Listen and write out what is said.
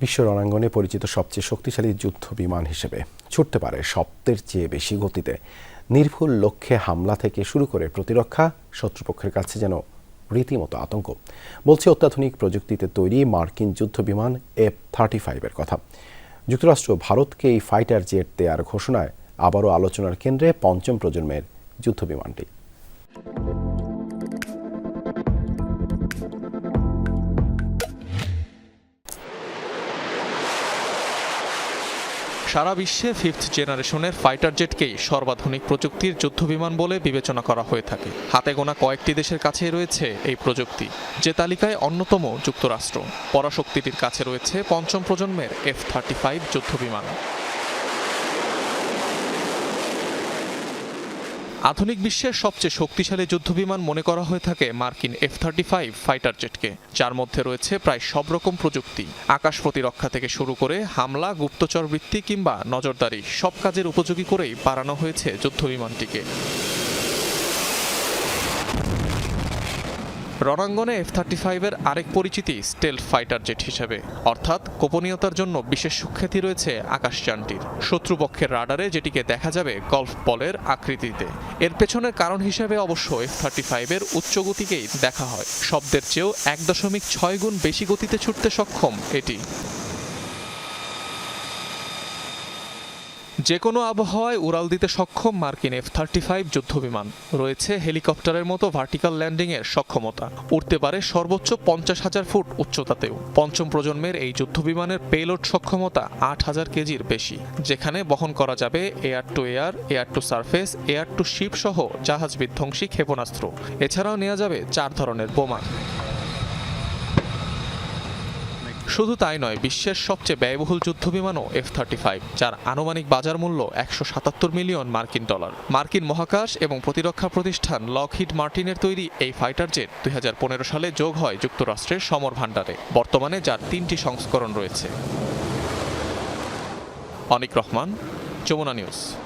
বিশ্ব রণাঙ্গনে পরিচিত সবচেয়ে শক্তিশালী যুদ্ধ বিমান হিসেবে ছুটতে পারে শব্দের চেয়ে বেশি গতিতে। নির্ভুল লক্ষ্যে হামলা থেকে শুরু করে প্রতিরক্ষা, শত্রুপক্ষের কাছে যেন রীতিমতো আতঙ্ক। বলছে অত্যাধুনিক প্রযুক্তিতে তৈরি মার্কিন যুদ্ধ বিমান এফ থার্টি ফাইভের কথা। যুক্তরাষ্ট্র ভারতকে এই ফাইটার জেট দেওয়ার ঘোষণায় আবারও আলোচনার কেন্দ্রে পঞ্চম প্রজন্মের যুদ্ধ বিমানটি। সারা বিশ্বে ফিফথ জেনারেশনের ফাইটার জেটকেই সর্বাধুনিক প্রযুক্তির যুদ্ধবিমান বলে বিবেচনা করা হয়ে থাকে। হাতে গোনা কয়েকটি দেশের কাছেই রয়েছে এই প্রযুক্তি, যে তালিকায় অন্যতম যুক্তরাষ্ট্র। পরাশক্তিটির কাছে রয়েছে পঞ্চম প্রজন্মের এফ থার্টি ফাইভ যুদ্ধবিমান। আধুনিক বিশ্বের সবচেয়ে শক্তিশালী যুদ্ধবিমান মনে করা হয়ে থাকে মার্কিন এফ থার্টি ফাইভ ফাইটার জেটকে যার মধ্যে রয়েছে প্রায় সব রকম প্রযুক্তি। আকাশ প্রতিরক্ষা থেকে শুরু করে হামলা গুপ্তচর বৃত্তি কিংবা নজরদারি সব কাজের উপযোগী করেই বাড়ানো হয়েছে যুদ্ধবিমানটিকে। রণাঙ্গনে এফ থার্টি ফাইভের আরেক পরিচিতি স্টেল ফাইটার জেট হিসেবে। অর্থাৎ গোপনীয়তার জন্য বিশেষ সুখ্যাতি রয়েছে আকাশযানটির। শত্রুপক্ষের রাডারে যেটিকে দেখা যাবে গল্ফ বলের আকৃতিতে। এর পেছনের কারণ হিসেবে অবশ্য এফ থার্টি ফাইভের উচ্চ গতিকেই দেখা হয়। শব্দের চেয়েও এক দশমিক ছয় গুণ বেশি গতিতে ছুটতে সক্ষম এটি। যে কোনো আবহাওয়ায় উড়াল দিতে সক্ষম মার্কিন এফ থার্টি ফাইভ যুদ্ধবিমান। রয়েছে হেলিকপ্টারের মতো ভার্টিক্যাল ল্যান্ডিংয়ের সক্ষমতা। উঠতে পারে সর্বোচ্চ পঞ্চাশ হাজার ফুট উচ্চতাতেও। পঞ্চম প্রজন্মের এই যুদ্ধবিমানের পেলোড সক্ষমতা আট হাজার কেজির বেশি, যেখানে বহন করা যাবে air to air air to surface air to ship সহ জাহাজ বিধ্বংসী ক্ষেপণাস্ত্র। এছাড়াও নেওয়া যাবে চার ধরনের বোমা। শুধু তাই নয়, বিশ্বের সবচেয়ে ব্যয়বহুল যুদ্ধবিমানও এফ থার্টি ফাইভ যার আনুমানিক বাজার মূল্য একশো সাতাত্তর মিলিয়ন মার্কিন ডলার। মার্কিন মহাকাশ এবং প্রতিরক্ষা প্রতিষ্ঠান লকহিড মার্টিনের তৈরি এই ফাইটার জেট দুই হাজার পনেরো সালে যোগ হয় যুক্তরাষ্ট্রের সমর ভাণ্ডারে। বর্তমানে যার তিনটি সংস্করণ রয়েছে। অনিক রহমান, যমুনা নিউজ।